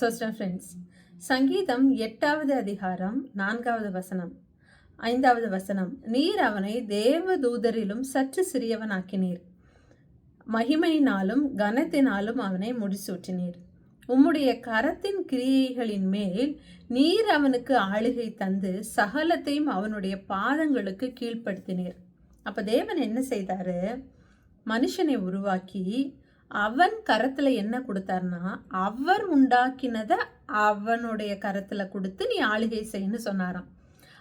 Sister friends சங்கீதம் எட்டாவது அதிகாரம் நான்காவது வசனம். ஐந்தாவது வசனம். நீர் அவனை தேவ தூதரிலும் சற்று சிறியவனாக்கினீர். மகிமையினாலும் கனத்தினாலும் அவனை முடிசூட்டினீர். உம்முடைய கரத்தின் கிரியைகளின் மேல் நீர் அவனுக்கு ஆளுகை தந்து சகலத்தையும் அவனுடைய பாதங்களுக்கு கீழ்ப்படுத்தினீர். அப்போ தேவன் என்ன செய்தாரு? மனுஷனை உருவாக்கி அவன் கரத்தில் என்ன கொடுத்தாருன்னா அவர் உண்டாக்கினதை அவனுடைய கரத்தில் கொடுத்து நீ ஆளுகை செய்யன்னு சொன்னாராம்.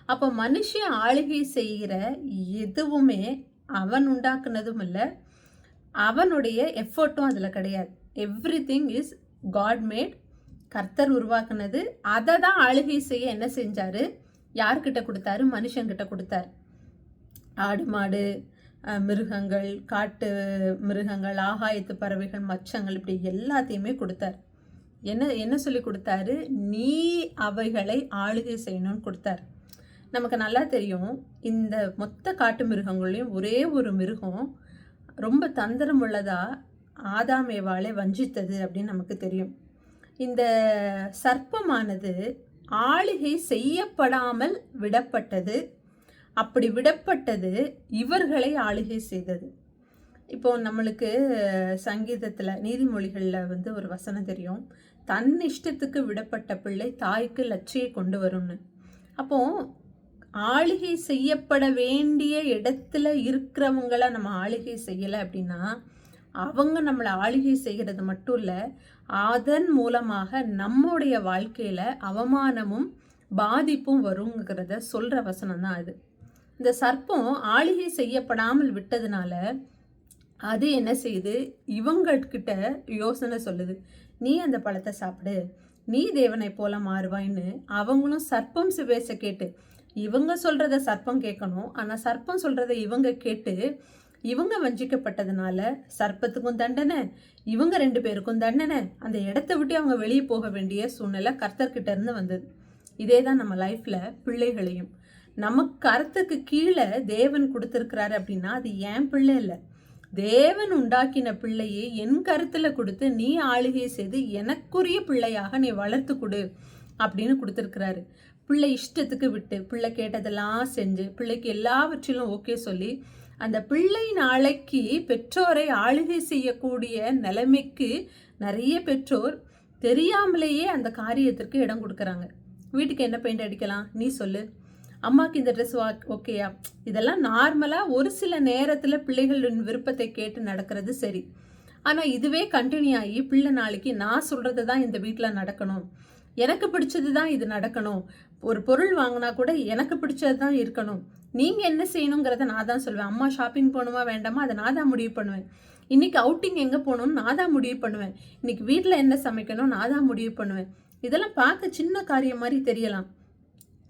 அப்போ மனுஷன் ஆளுகை செய்கிற எதுவுமே அவன் உண்டாக்குனதும் இல்லை. அவனுடைய எஃபர்ட்டும் அதில் கிடையாது. Everything is God made கர்த்தர் உருவாக்குனது. அதை தான் ஆளுகை செய்ய என்ன செஞ்சார்? யார்கிட்ட கொடுத்தாரு? மனுஷங்கிட்ட கொடுத்தாரு. ஆடு மாடு மிருகங்கள் காட்டு மிருகங்கள் ஆகாயத்து பறவைகள் மச்சங்கள் இப்படி எல்லாத்தையுமே கொடுத்தார். என்ன என்ன சொல்லி கொடுத்தாரு? நீ அவைகளை ஆளுகை செய்யணும்னு கொடுத்தார். நமக்கு நல்லா தெரியும் இந்த மொத்த காட்டு மிருகங்களையும் ஒரே ஒரு மிருகம் ரொம்ப தந்திரம் உள்ளதா ஆதாமேவாளை வஞ்சித்தது அப்படின்னு நமக்கு தெரியும். இந்த சர்ப்பமானது ஆளுகை செய்யப்படாமல் விடப்பட்டது. அப்படி விடப்பட்டது இவர்களை ஆளுகை செய்தது. இப்போ நம்மளுக்கு சங்கீதத்தில் நீதிமொழிகளில் வந்து ஒரு வசனம் தெரியும். தன் இஷ்டத்துக்கு விடப்பட்ட பிள்ளை தாய்க்கு லட்சியை கொண்டு வரும்னு. அப்போ ஆளுகை செய்யப்பட வேண்டிய இடத்துல இருக்கிறவங்கள நம்ம ஆளுகை செய்யலை அப்படின்னா அவங்க நம்மளை ஆளுகை செய்கிறது மட்டும் இல்லை அதன் மூலமாக நம்முடைய வாழ்க்கையில் அவமானமும் பாதிப்பும் வருங்கிறத சொல்கிற வசனம் தான் அது. இந்த சர்ப்பம் ஆளிகை செய்யப்படாமல் விட்டதுனால அது என்ன செய்யுது? இவங்கக்கிட்ட யோசனை சொல்லுது. நீ அந்த பழத்தை சாப்பிடு. நீ தேவனை போல மாறுவாய்ன்னு அவங்களும் சர்ப்பம் பேச கேட்டு. இவங்க சொல்கிறத சர்ப்பம் கேட்கணும். ஆனால் சர்ப்பம் சொல்கிறத இவங்க கேட்டு இவங்க வஞ்சிக்கப்பட்டதுனால சர்ப்பத்துக்கும் தண்டனை இவங்க ரெண்டு பேருக்கும் தண்டனை. அந்த இடத்த விட்டு அவங்க வெளியே போக வேண்டிய சூழ்நிலை கர்த்தர்கிட்ட இருந்து வந்தது. இதே தான் நம்ம லைஃப்பில் பிள்ளைகளையும் நமக்கு கருத்துக்கு கீழே தேவன் கொடுத்துருக்கிறாரு அப்படின்னா அது என் பிள்ளை இல்லை. தேவன் உண்டாக்கின பிள்ளையை என் கருத்தில் கொடுத்து நீ ஆளுகை செய்து எனக்குரிய பிள்ளையாக நீ வளர்த்து கொடு அப்படின்னு கொடுத்துருக்கிறாரு. பிள்ளை இஷ்டத்துக்கு விட்டு பிள்ளை கேட்டதெல்லாம் செஞ்சு பிள்ளைக்கு எல்லாவற்றிலும் ஓகே சொல்லி அந்த பிள்ளை நாளைக்கு பெற்றோரை ஆளுகை செய்யக்கூடிய நிலைமைக்கு நிறைய பெற்றோர் தெரியாமலேயே அந்த காரியத்திற்கு இடம் கொடுக்குறாங்க. வீட்டுக்கு என்ன பெயிண்ட் அடிக்கலாம்? நீ சொல்லு. அம்மாக்கு இந்த ட்ரெஸ் வா ஓகேயா இதெல்லாம் நார்மலாக ஒரு சில நேரத்தில் பிள்ளைகளின் விருப்பத்தை கேட்டு நடக்கிறது சரி. ஆனால் இதுவே கண்டினியூ ஆகி பிள்ளை நாளைக்கு நான் சொல்கிறது தான் இந்த வீட்டில் நடக்கணும். எனக்கு பிடிச்சது தான் இது நடக்கணும். ஒரு பொருள் வாங்கினா கூட எனக்கு பிடிச்சது தான் இருக்கணும். நீங்கள் என்ன செய்யணுங்கிறத நான் தான் சொல்லுவேன் அம்மா ஷாப்பிங் போகணுமா வேண்டாமா? அதை நான் தான் முடிவு பண்ணுவேன். இன்னைக்கு அவுட்டிங் எங்கே போகணும்னு நான் தான் முடிவு பண்ணுவேன். இன்னைக்கு வீட்டில் என்ன சமைக்கணும்? நான் தான் முடிவு பண்ணுவேன். இதெல்லாம் பார்க்க சின்ன காரியம் மாதிரி தெரியலாம்.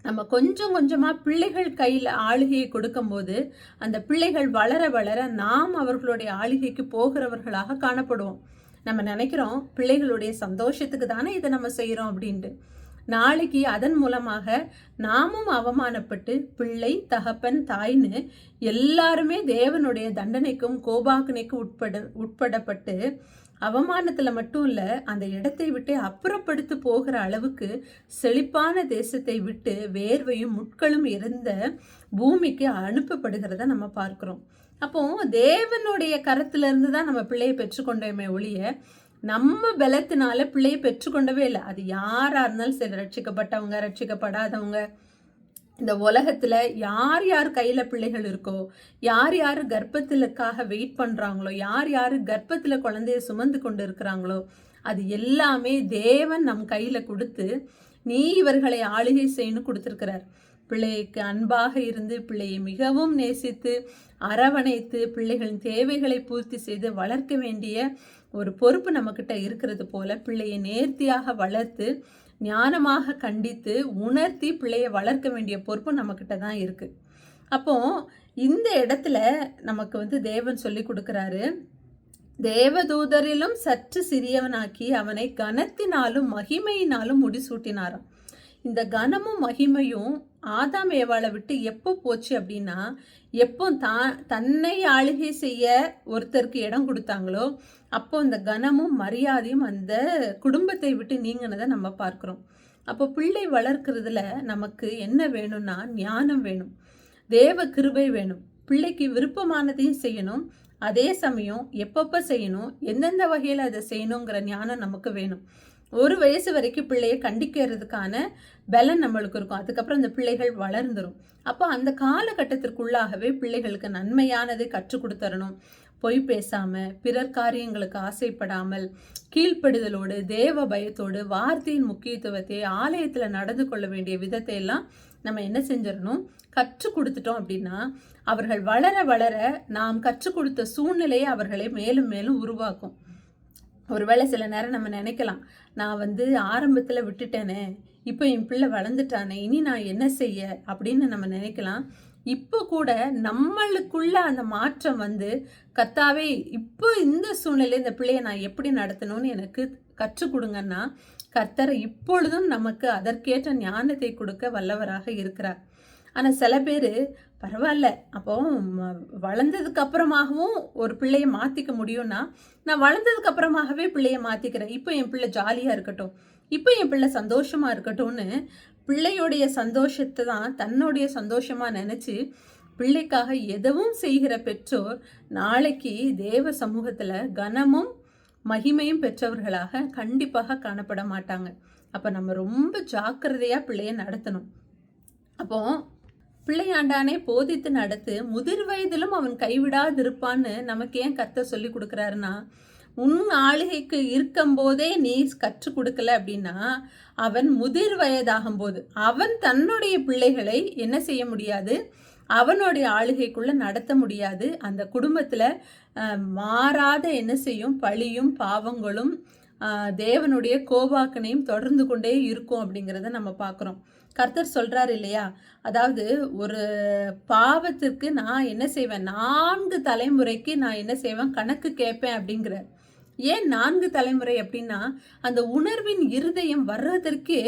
நம்ம கொஞ்சம் கொஞ்சமாக பிள்ளைகள் கையில் ஆளுகையை கொடுக்கும்போது அந்த பிள்ளைகள் வளர வளர நாம் அவர்களுடைய ஆளுகைக்கு போகிறவர்களாக காணப்படுவோம். நம்ம நினைக்கிறோம் பிள்ளைகளுடைய சந்தோஷத்துக்கு தானே இதை நம்ம செய்கிறோம் அப்படின்ட்டு. நாளைக்கு அதன் மூலமாக நாமும் அவமானப்பட்டு பிள்ளை தகப்பன் தாய்னு எல்லாருமே தேவனுடைய தண்டனைக்கும் கோபாக்கனைக்கும் உட்பட உட்படப்பட்டு அவமானத்தில் மட்டும் இல்லை அந்த இடத்தை விட்டு அப்புறப்படுத்து போகிற அளவுக்கு செழிப்பான தேசத்தை விட்டு வேர்வையும் முட்களும் இருந்த பூமிக்கு அனுப்பப்படுகிறத நம்ம பார்க்குறோம். அப்போ தேவனுடைய கரத்திலிருந்து தான் நம்ம பிள்ளையை பெற்றுக்கொண்டோமே ஒழிய நம்ம பலத்தினால பிள்ளையை பெற்றுக்கொண்டவே இல்லை. அது யாராக இருந்தாலும் சரி ரட்சிக்கப்பட்டவங்க ரட்சிக்கப்படாதவங்க இந்த உலகத்தில் யார் யார் கையில் பிள்ளைகள் இருக்கோ யார் யார் கர்ப்பத்திலுக்காக வெயிட் பண்ணுறாங்களோ யார் யார் கர்ப்பத்தில் குழந்தைய சுமந்து கொண்டு இருக்கிறாங்களோ அது எல்லாமே தேவன் நம் கையில் கொடுத்து நீ இவர்களை ஆளுகை செய்யணும் கொடுத்துருக்கிறார். பிள்ளைக்கு அன்பாக இருந்து பிள்ளையை மிகவும் நேசித்து அரவணைத்து பிள்ளைகளின் தேவைகளை பூர்த்தி செய்து வளர்க்க வேண்டிய ஒரு பொறுப்பு நம்மக்கிட்ட இருக்கிறது போல பிள்ளையை நேர்த்தியாக வளர்த்து ஞானமாக கண்டித்து உணர்த்தி பிள்ளையை வளர்க்க வேண்டிய பொறுப்பு நம்மக்கிட்ட தான் இருக்குது அப்போ இந்த இடத்துல நமக்கு வந்து தேவன் சொல்லி கொடுக்குறாரு தேவதூதரிலும் சற்று சிறியவனாக்கி அவனை கனத்தினாலும் மகிமையினாலும் முடிசூட்டினாராம். இந்த கனமும் மகிமையும் ஆதாம் ஏவாளை விட்டு எப்போ போச்சு அப்படின்னா எப்போ தான் தன்னை ஆளுகை செய்ய ஒருத்தருக்கு இடம் கொடுத்தாங்களோ அப்போ அந்த கனமும் மரியாதையும் அந்த குடும்பத்தை விட்டு நீங்கினதை நம்ம பார்க்குறோம். அப்போ பிள்ளை வளர்க்குறதுல நமக்கு என்ன வேணும்னா ஞானம் வேணும் தேவ கிருபை வேணும். பிள்ளைக்கு விருப்பமானதையும் செய்யணும் அதே சமயம் எப்பப்போ செய்யணும் எந்தெந்த வகையில் அதை செய்யணுங்கிற ஞானம் நமக்கு வேணும். ஒரு வயசு வரைக்கும் பிள்ளையை கண்டிக்கிறதுக்கான பலன் நம்மளுக்கு இருக்கும். அதுக்கப்புறம் அந்த பிள்ளைகள் வளர்ந்துடும் அப்போ அந்த காலகட்டத்திற்குள்ளாகவே பிள்ளைகளுக்கு நன்மையானதை கற்றுக் கொடுத்துடணும் பொய் பேசாமல் பிறர் காரியங்களுக்கு ஆசைப்படாமல் கீழ்ப்படுதலோடு தேவ பயத்தோடு வார்த்தையின் முக்கியத்துவத்தை ஆலயத்தில் நடந்து கொள்ள வேண்டிய விதத்தை எல்லாம் நம்ம என்ன செஞ்சிடணும்? கற்றுக் கொடுத்துட்டோம் அப்படின்னா அவர்கள் வளர வளர நாம் கற்றுக் கொடுத்த சூழ்நிலையை அவர்களை மேலும் மேலும் உருவாக்கும். ஒருவேளை சில நேரம் நம்ம நினைக்கலாம் நான் வந்து ஆரம்பத்தில் விட்டுட்டேனே இப்போ என் பிள்ளை வளர்ந்துட்டானே இனி நான் என்ன செய்ய? அப்படின்னு நம்ம நினைக்கலாம். இப்போ கூட நம்மளுக்குள்ள அந்த மாற்றம் வந்து கத்தாவே இப்போ இந்த சூழ்நிலை இந்த பிள்ளையை நான் எப்படி நடத்தணும்னு எனக்கு கற்றுக் கொடுங்கன்னா கர்த்தர் இப்பொழுதும் நமக்கு அதற்கேற்ற ஞானத்தை கொடுக்க வல்லவராக இருக்கிறார். ஆனால் சில பேர் பரவாயில்ல. அப்போ வளர்ந்ததுக்கு அப்புறமாகவும் ஒரு பிள்ளைய மாற்றிக்க முடியும்னா நான் வளர்ந்ததுக்கு அப்புறமாகவே பிள்ளைய மாற்றிக்கிறேன் இப்போ என் பிள்ளை ஜாலியாக இருக்கட்டும் இப்போ என் பிள்ளை சந்தோஷமாக இருக்கட்டும்னு பிள்ளையுடைய சந்தோஷத்தை தான் தன்னுடைய சந்தோஷமாக நினச்சி பிள்ளைக்காக எதுவும் செய்கிற பெற்றோர் நாளைக்கு தேவ சமூகத்தில் கனமும் மகிமையும் பெற்றவர்களாக கண்டிப்பாக காணப்பட மாட்டாங்க. அப்போ நம்ம ரொம்ப ஜாக்கிரதையாக பிள்ளைய நடத்தணும். அப்போது பிள்ளையாண்டானே போதித்து நடத்து முதிர் வயதிலும் அவன் கைவிடாதிருப்பான்னு நமக்கு ஏன் கத்த சொல்லி கொடுக்குறாருன்னா உன் ஆளுகைக்கு இருக்கும் போதே நீ கற்றுக் கொடுக்கல அப்படின்னா அவன் முதிர் வயதாகும் போது அவன் தன்னுடைய பிள்ளைகளை என்ன செய்ய முடியாது? அவனுடைய ஆளுகைக்குள்ள நடத்த முடியாது. அந்த குடும்பத்தில் மாறாத என்ன செய்யும்? பழியும் பாவங்களும் தேவனுடைய கோபாக்கனையும் தொடர்ந்து கொண்டே இருக்கும் அப்படிங்கிறத நம்ம பார்க்குறோம். கர்த்தர் சொல்கிறார் இல்லையா? அதாவது ஒரு பாவத்திற்கு நான் என்ன செய்வேன்? நான்கு தலைமுறைக்கு நான் என்ன செய்வேன்? கணக்கு கேட்பேன் அப்படிங்கிற ஏன் நான்கு தலைமுறை அப்படின்னா அந்த உணர்வின் இருதயம் வர்றதற்கே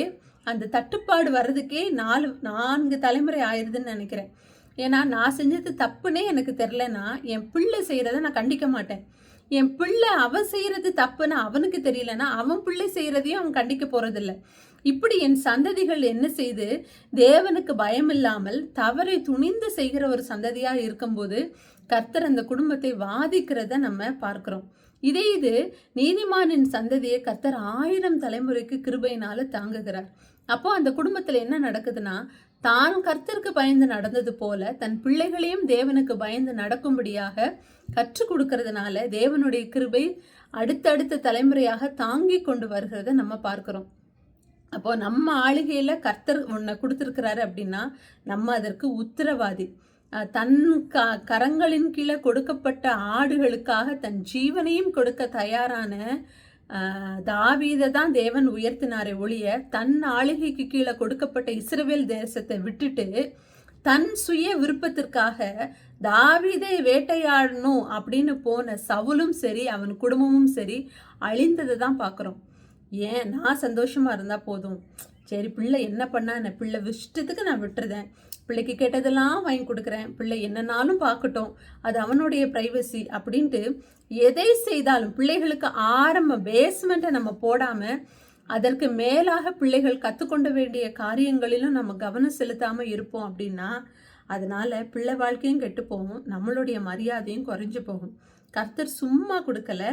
அந்த தட்டுப்பாடு வர்றதுக்கே நாலு நான்கு தலைமுறை ஆயிடுதுன்னு நினைக்கிறேன். ஏன்னா நான் செஞ்சது தப்புன்னே எனக்கு தெரிலனா என் பிள்ளை செய்கிறத நான் கண்டிக்க மாட்டேன். என் பிள்ளை அவன் செய்கிறது தப்புன்னு அவனுக்கு தெரியலனா அவன் பிள்ளை செய்கிறதையும் அவன் கண்டிக்க போகிறதில்ல இப்படி என் சந்ததிகள் என்ன செய்து தேவனுக்கு பயம் இல்லாமல் தவறை துணிந்து செய்கிற ஒரு சந்ததியாக இருக்கும்போது கர்த்தர் அந்த குடும்பத்தை வாதிக்கிறத நம்ம பார்க்குறோம். இதே இது நீதிமானின் சந்ததியை கர்த்தர் ஆயிரம் தலைமுறைக்கு கிருபையினால தாங்குகிறார். அப்போ அந்த குடும்பத்தில் என்ன நடக்குதுன்னா தான் கர்த்தருக்கு பயந்து நடந்தது போல தன் பிள்ளைகளையும் தேவனுக்கு பயந்து நடக்கும்படியாக கற்றுக் கொடுக்கறதுனால தேவனுடைய கிருபை அடுத்தடுத்த தலைமுறையாக தாங்கி கொண்டு வருகிறத நம்ம பார்க்கிறோம். அப்போ நம்ம ஆளுகையில் கர்த்தர் ஒன்றை கொடுத்துருக்கிறாரு அப்படின்னா நம்ம அதற்கு உத்தரவாதி. தன் க கரங்களின் கீழே கொடுக்கப்பட்ட ஆடுகளுக்காக தன் ஜீவனையும் கொடுக்க தயாரான தாவீதை தான் தேவன் உயர்த்தினாரே ஒழிய தன் ஆளுகைக்கு கீழே கொடுக்கப்பட்ட இஸ்ரேல் தேசத்தை விட்டுட்டு தன் சுய விருப்பத்திற்காக தாவீதை வேட்டையாடணும் அப்படின்னு போன சவுலும் சரி அவன் குடும்பமும் சரி அழிந்ததை தான் பார்க்குறோம். ஏன்? நான் சந்தோஷமாக இருந்தால் போதும். சரி பிள்ளை என்ன பண்ணா என்ன? பிள்ளை விஷ்டத்துக்கு நான் விட்டுருதேன் பிள்ளைக்கு கேட்டதெல்லாம் வாங்கி கொடுக்குறேன். பிள்ளை என்னன்னாலும் பார்க்கட்டும். அது அவனுடைய ப்ரைவசி அப்படின்ட்டு எதை செய்தாலும் பிள்ளைகளுக்கு ஆரம்ப பேஸ்மெண்ட்டை நம்ம போடாமல் அதற்கு மேலாக பிள்ளைகள் கற்றுக்கொண்ட வேண்டிய காரியங்களிலும் நம்ம கவனம் செலுத்தாமல் இருப்போம் அப்படின்னா அதனால் பிள்ளை வாழ்க்கையும் கெட்டு போகும். நம்மளுடைய மரியாதையும் குறைஞ்சு போகும். கர்த்தர் சும்மா கொடுக்கல.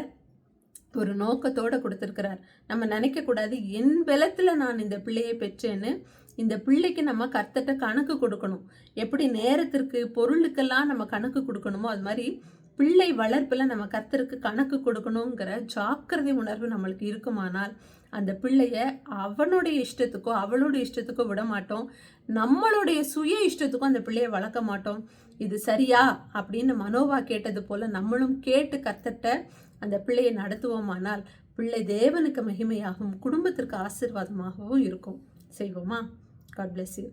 ஒரு நோக்கத்தோடு கொடுத்துருக்கிறார். நம்ம நினைக்கக்கூடாது என் பலத்தில் நான் இந்த பிள்ளையை பெற்றேன்னு இந்த பிள்ளைக்கு நம்ம கர்த்தட்ட கணக்கு கொடுக்கணும். எப்படி நேரத்திற்கு பொருளுக்கெல்லாம் நம்ம கணக்கு கொடுக்கணுமோ அது மாதிரி பிள்ளை வளர்ப்பில் நம்ம கர்த்தருக்கு கணக்கு கொடுக்கணுங்கிற ஜாக்கிரதை உணர்வு நம்மளுக்கு இருக்குமானால் அந்த பிள்ளைய அவனுடைய இஷ்டத்துக்கோ அவளுடைய இஷ்டத்துக்கோ விட மாட்டோம். நம்மளுடைய சுய இஷ்டத்துக்கும் அந்த பிள்ளைய வளர்க்க மாட்டோம். இது சரியா? அப்படின்னு மனோவா கேட்டது போல நம்மளும் கேட்டு கத்தட்ட அந்த பிள்ளையை நடத்துவோமானால் பிள்ளை தேவனுக்கு மகிமையாகவும் குடும்பத்திற்கு ஆசிர்வாதமாகவும் இருக்கும். செய்வோமா? God bless you